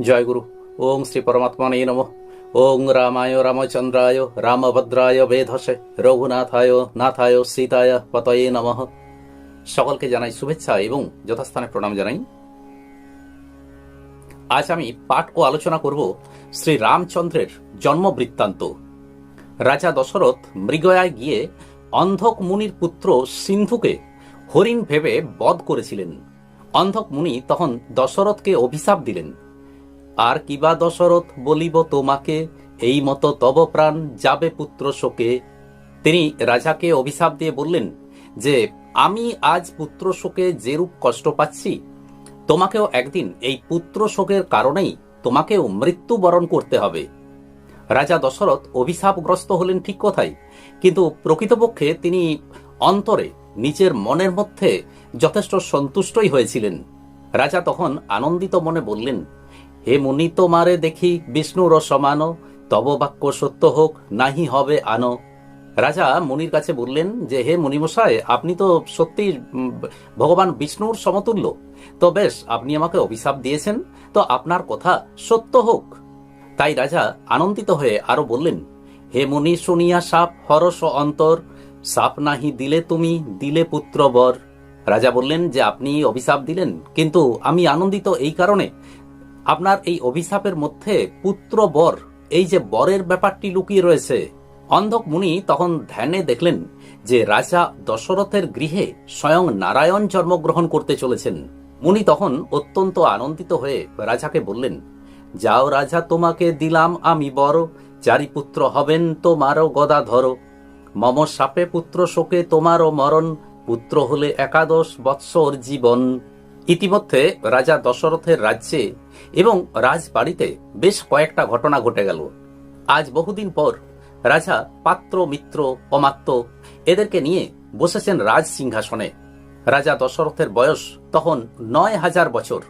জয়গুরু। ওং শ্রী পরমাত্মনে নম। ওং রামায় রামচন্দ্রায় রামভদ্রায় বেধসে রঘুনাথায় নাথায় সীতায় পতয়ে নমঃ। সকলকে জানাই শুভেচ্ছা এবং যথাস্থানে প্রণাম জানাই। আজ আমি পাঠ ও আলোচনা করব শ্রী রামচন্দ্রের জন্ম বৃত্তান্ত রাজা দশরথ মৃগয়ায় গিয়ে অন্ধক মুনির পুত্র সিন্ধুকে হরিণ ভেবে বধ করেছিলেন। অন্ধক মুনি তখন দশরথকে অভিশাপ দিলেন। আর কিবা দশরথ বলিব তোমাকে? এই মতো তব প্রাণ যাবে পুত্র শোকে। তিনি রাজাকে অভিশাপ দিয়ে বললেন, যে আমি আজ পুত্র শোকে যেরূপ কষ্ট পাচ্ছি, তোমাকেও একদিন এই পুত্র শোকের কারণেই তোমাকেও মৃত্যুবরণ করতে হবে। রাজা দশরথ অভিশাপগ্রস্ত হলেন ঠিক কথাই, কিন্তু প্রকৃতপক্ষে তিনি অন্তরে নিজের মনের মধ্যে যথেষ্ট সন্তুষ্টই হয়েছিলেন। রাজা তখন আনন্দিত মনে বললেন হে মুনি, তোমারে দেখি বিষ্ণুর সমান। তব বাক্য সত্য হোক, নাহি হবে আনো। রাজা মুনির কাছে বললেন যে, হে মুনিমশাই আপনি তো সত্যি ভগবান বিষ্ণুর সমতুল্য। তো বেশ, আপনি আমাকে অভিশাপ দিয়েছেন, তো আপনার কথা সত্য হোক। তাই রাজা আনন্দিত হয়ে আরও বললেন, হে মুনি, শুনিয়া সাপ হরস অন্তর, সাপ নাহি দিলে তুমি, দিলে পুত্র বর। রাজা বললেন যে, আপনি অভিশাপ দিলেন, কিন্তু আমি আনন্দিত এই কারণে। আপনার এই অভিশাপের মধ্যে পুত্র বর, এই যে বরের ব্যাপারটি লুকিয়ে রয়েছে। অন্ধক মুনি তখন ধ্যানে দেখলেন যে রাজা দশরথের গৃহে স্বয়ং নারায়ণ জন্মগ্রহণ করতে চলেছেন। মুনি তখন অত্যন্ত আনন্দিত হয়ে রাজাকে বললেন, যাও রাজা, তোমাকে দিলাম আমি বড় চারি পুত্র হবেন তোমারও গদা ধরো মম সাপে পুত্র শোকে তোমারও মরণ, পুত্র হলে একাদশ বৎসর জীবন। ইতিমধ্যে রাজা দশরথের রাজ্যে এবং রাজবাড়িতে বেশ কয়েকটা ঘটনা ঘটে গেল। আজ বহুদিন পর রাজা পাত্র, মিত্র, অমাত্য এদেরকে নিয়ে বসেছেন রাজ সিংহাসনে। রাজা দশরথের বয়স তখন নয় হাজার বছর।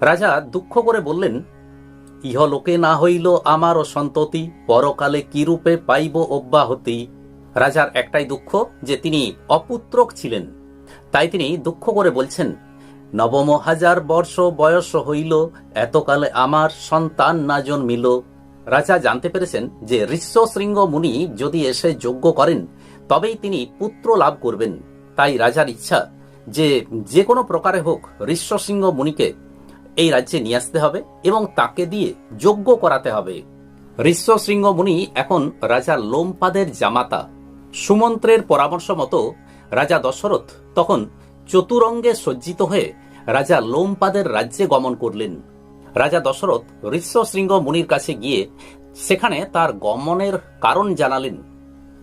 রাজা দুঃখ করে বললেন ইহলোকে না হইল আমারও সন্ততি, পরকালে কিরূপে পাইব অব্যাহতি? রাজার একটাই দুঃখ যে তিনি অপুত্রক ছিলেন। তাই তিনি দুঃখ করে বলছেন নবম হাজার বর্ষ বয়স হইল, এতকালে আমার সন্তান না জন্মিল। রাজা জানতে পেরেছেন যে ঋষ্যশৃঙ্গ মুনি যদি এসে যোগ্য করেন, তবেই তিনি পুত্র লাভ করবেন। তাই রাজার ইচ্ছা যে যে কোনো প্রকারে হোক ঋষ্যশৃঙ্গ মুনিকে এই রাজ্যে নিয়ে আসতে হবে এবং তাকে দিয়ে যোগ্য করাতে হবে। ঋষ্যশৃঙ্গ মুনি এখন রাজা লোমপাদের জামাতা। সুমন্ত্রের পরামর্শ মতো রাজা দশরথ তখন চতুরঙ্গে সজ্জিত হয়ে রাজা লোমপাদের রাজ্যে গমন করলেন। রাজা দশরথ ঋষ্যশৃঙ্গ মুনির কাছে গিয়ে সেখানে তার গমনের কারণ জানালেন।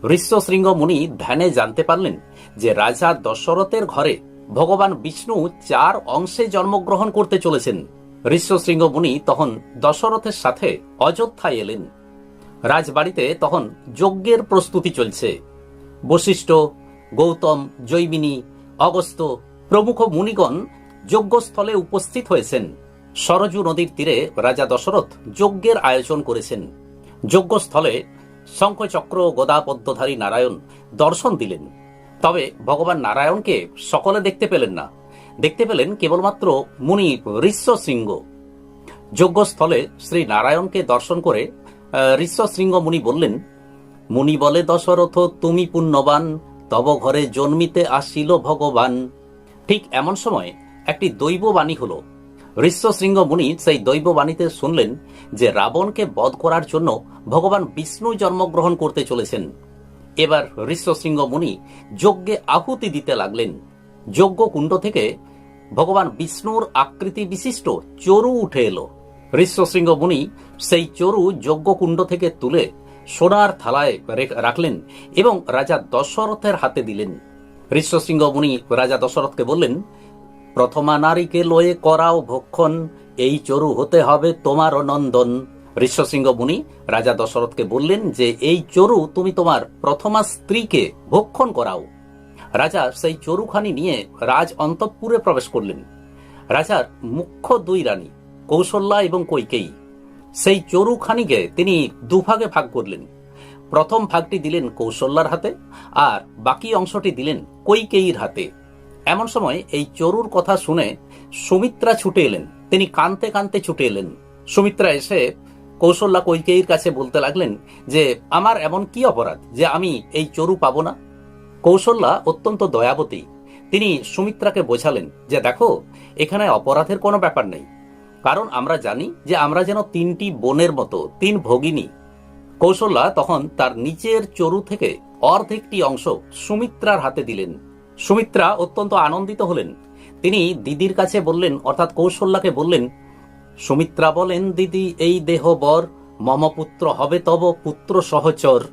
ঋষ্যশৃঙ্গ মুনি ধ্যানে জানতে পারলেন যে রাজা দশরথের ঘরে ভগবান বিষ্ণু চার অংশে জন্মগ্রহণ করতে চলেছেন। ঋষ্যশৃঙ্গ মুনি তখন দশরথের সাথে অযোধ্যায় এলেন। রাজবাড়িতে তখন যজ্ঞের প্রস্তুতি চলছে। বশিষ্ঠ, গৌতম, জৈমিনী অগস্ত প্রমুখ মুনিগণ যজ্ঞস্থলে উপস্থিত হয়েছেন। সরজু নদীর তীরে রাজা দশরথ যজ্ঞের আয়োজন করেছেন। যজ্ঞস্থলে শঙ্খচক্র গদাপদ্মধারী নারায়ণ দর্শন দিলেন। তবে ভগবান নারায়ণকে সকলে দেখতে পেলেন না। দেখতে পেলেন কেবলমাত্র মুনি ঋষ্যশৃঙ্গ। যজ্ঞস্থলে শ্রী নারায়ণকে দর্শন করে আহ, ঋষ্যশৃঙ্গ মুনি বললেন মুনি বলে দশরথ তুমি পুণ্যবান তব ঘরে জন্মিতে আসিল ভগবান। ঠিক এমন সময় একটি দৈববাণী হল। ঋষ্যশৃঙ্গ মুনি সেই দৈববাণীতে শুনলেন যে রাবণকে বধ করার জন্য ভগবান বিষ্ণু জন্মগ্রহণ করতে চলেছেন। এবার ঋষ্যশৃঙ্গ মুনি যজ্ঞে আহুতি দিতে লাগলেন। যজ্ঞ কুণ্ড থেকে ভগবান বিষ্ণুর আকৃতি বিশিষ্ট চরু উঠে এলো। ঋষ্যশৃঙ্গ মুনি সেই চরু যজ্ঞকুণ্ড থেকে তুলে সোনার থালায় রাখলেন এবং রাজা দশরথের হাতে দিলেন। ঋষ্যশৃঙ্গ মুনি রাজা দশরথকে বললেন, প্রথমা নারীকে লয়ে করাও ভক্ষণ, এই চরু হতে হবে তোমার নন্দন। ঋষ্যশৃঙ্গ মুনি রাজা দশরথকে বললেন যে, এই চরু তুমি তোমার প্রথমা স্ত্রীকে ভক্ষণ করাও। রাজা সেই চরুখানি নিয়ে রাজ অন্তঃপুরে প্রবেশ করলেন। রাজার মুখ্য দুই রানী, কৌশল্যা এবং কৈকেয়ী। সেই চরুখানিকে তিনি দুভাগে ভাগ করলেন। প্রথম ভাগটি দিলেন কৌশল্যার হাতে আর বাকি অংশটি দিলেন কৈকেয়ীর হাতে। এমন সময় এই চরুর কথা শুনে সুমিত্রা ছুটে এলেন। তিনি কানতে কানতে ছুটে এলেন। সুমিত্রা এসে কৌশল্যা কৈকেয়ীর কাছে বলতে লাগলেন যে, আমার এমন কি অপরাধ যে আমি এই চরু পাবো না? কৌশল্যা অত্যন্ত দয়াবতী। তিনি সুমিত্রাকে বোঝালেন যে, দেখো, এখানে অপরাধের কোনো ব্যাপার নেই। কারণ আমরা জানি যে আমরা যেন তিনটি বোনের মতো, তিন ভগিনী। কৌশল্যা তখন তার নিচের চরু থেকে অর্ধেকটি অংশ সুমিত্রার হাতে দিলেন। সুমিত্রা অত্যন্ত আনন্দিত হলেন। তিনি দিদির কাছে বললেন, অর্থাৎ কৌশল্যাকে বললেন, সুমিত্রা বলেন, দিদি, এই দেহ বর মম পুত্র হবে তব পুত্র সহচর।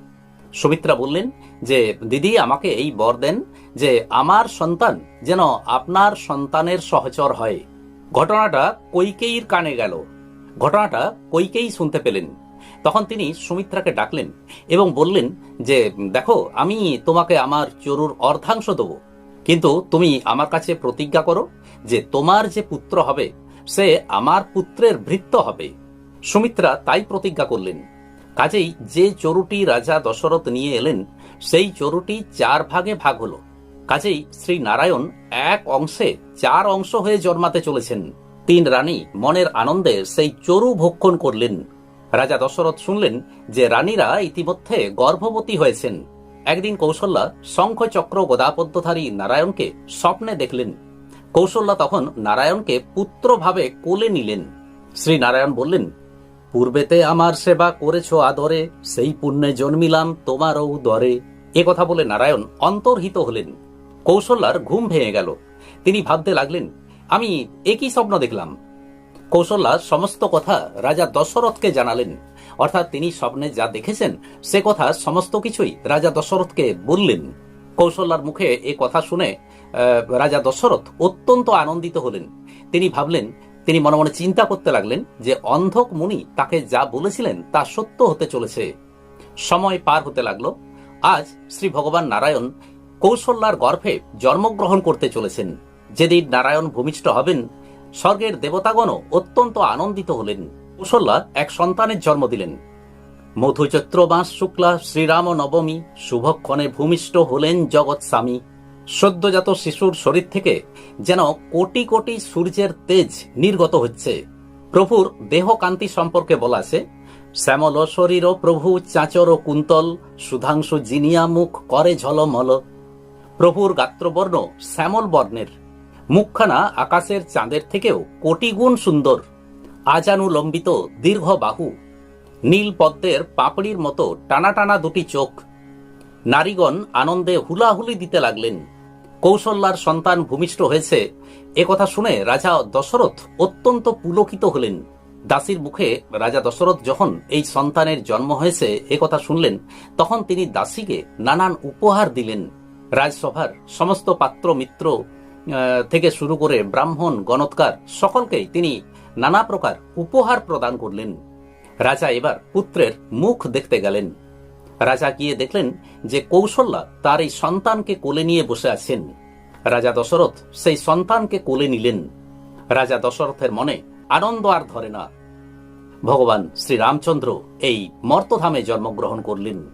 সুমিত্রা বললেন যে, দিদি, আমাকে এই বর দেন যে, আমার সন্তান যেন আপনার সন্তানের সহচর হয়। ঘটনাটা কৈকেয়ীর কানে গেল। ঘটনাটা কৈকেয়ী শুনতে পেলেন। তখন তিনি সুমিত্রাকে ডাকলেন এবং বললেন যে, দেখো, আমি তোমাকে আমার চরুর অর্ধাংশ দেব। কিন্তু তুমি আমার কাছে প্রতিজ্ঞা করো যে, তোমার যে পুত্র হবে, সে আমার পুত্রের ভৃত্য হবে। সুমিত্রা তাই প্রতিজ্ঞা করলেন। কাজেই যে চরুটি রাজা দশরথ নিয়ে এলেন, সেই চরুটি চার ভাগে ভাগ হলো। কাজেই শ্রী নারায়ণ এক অংশে চার অংশ হয়ে জন্মাতে চলেছেন। তিন রানী মনের আনন্দে সেই চরু ভক্ষণ করলেন। রাজা দশরথ শুনলেন যে রানীরা ইতিমধ্যে গর্ভবতী হয়েছেন। একদিন কৌশল্যা শঙ্খ চক্র গদাপদ্মধারী নারায়ণকে স্বপ্নে দেখলেন। কৌশল্যা তখন নারায়ণকে পুত্রভাবে কোলে নিলেন। শ্রী নারায়ণ বললেন, পূর্বেতে আমার সেবা করেছ আদরে, সেই পুণ্যে জন্মিলাম তোমারও দরে। এ কথা বলে নারায়ণ অন্তর্হিত হলেন। কৌশল্যার ঘুম ভেঙে গেল। তিনি ভাবতে লাগলেন, আমি একই স্বপ্ন দেখলাম। কৌশল্যা সমস্ত কথা রাজা দশরথকে জানালেন। অর্থাৎ তিনি স্বপ্নে যা দেখেছেন, সে কথা সমস্ত কিছুই রাজা দশরথকে বললেন। কৌশল্যার মুখে এ কথা শুনে রাজা দশরথ অত্যন্ত আনন্দিত হলেন। তিনি ভাবলেন, তিনি মনে মনে চিন্তা করতে লাগলেন যে অন্ধক মুনি তাকে যা বলেছিলেন তা সত্য হতে চলেছে। সময় পার হতে লাগল। আজ শ্রী ভগবান নারায়ণ কৌশল্যার গর্ভে জন্মগ্রহণ করতে চলেছেন। যেদিন নারায়ণ ভূমিষ্ঠ হবেন, স্বর্গের দেবতাগণও অত্যন্ত আনন্দিত হলেন। কৌশল্যা এক সন্তানের জন্ম দিলেন। মধুচৈত্র মাস শুক্লা, শ্রীরাম নবমী, শুভক্ষণে ভূমিষ্ঠ হলেন জগৎ স্বামী। সদ্যজাত শিশুর শরীর থেকে যেন কোটি কোটি সূর্যের তেজ নির্গত হচ্ছে। প্রভুর দেহ কান্তি সম্পর্কে বলা আছে, শ্যামল শরীর প্রভু চাঁচর কুন্তল, সুধাংশু জিনিয়া মুখ করে ঝলমল প্রভুর গাত্রবর্ণ শ্যামল বর্ণের। মুখখানা আকাশের চাঁদের থেকেও কোটি গুণ সুন্দর। আজানুলম্বিত দীর্ঘ বাহু। নীল পদ্মের পাপড়ির মতো টানা টানা দুটি চোখ। নারীগণ আনন্দে হুলাহুলি দিতে লাগলেন। কৌশল্যার সন্তান ভূমিষ্ঠ হয়েছে। একথা শুনে রাজা দশরথ অত্যন্ত পুলকিত হলেন। দাসীর মুখে রাজা দশরথ যখন এই সন্তানের জন্ম হয়েছে একথা শুনলেন, তখন তিনি দাসীকে নানান উপহার দিলেন। রাজসভার সমস্ত পাত্র মিত্র থেকে শুরু করে ব্রাহ্মণ, গণৎকার সকলকেই তিনি নানা প্রকার উপহার প্রদান করলেন। রাজা এবার পুত্রের মুখ দেখতে গেলেন। রাজা গিয়ে দেখলেন যে কৌশল্যা তার এই সন্তানকে কোলে নিয়ে বসে আছেন। রাজা দশরথ সেই সন্তানকে কোলে নিলেন। রাজা দশরথের মনে আনন্দ আর ধরে না। ভগবান শ্রীরামচন্দ্র এই মর্তধামে জন্মগ্রহণ করলেন।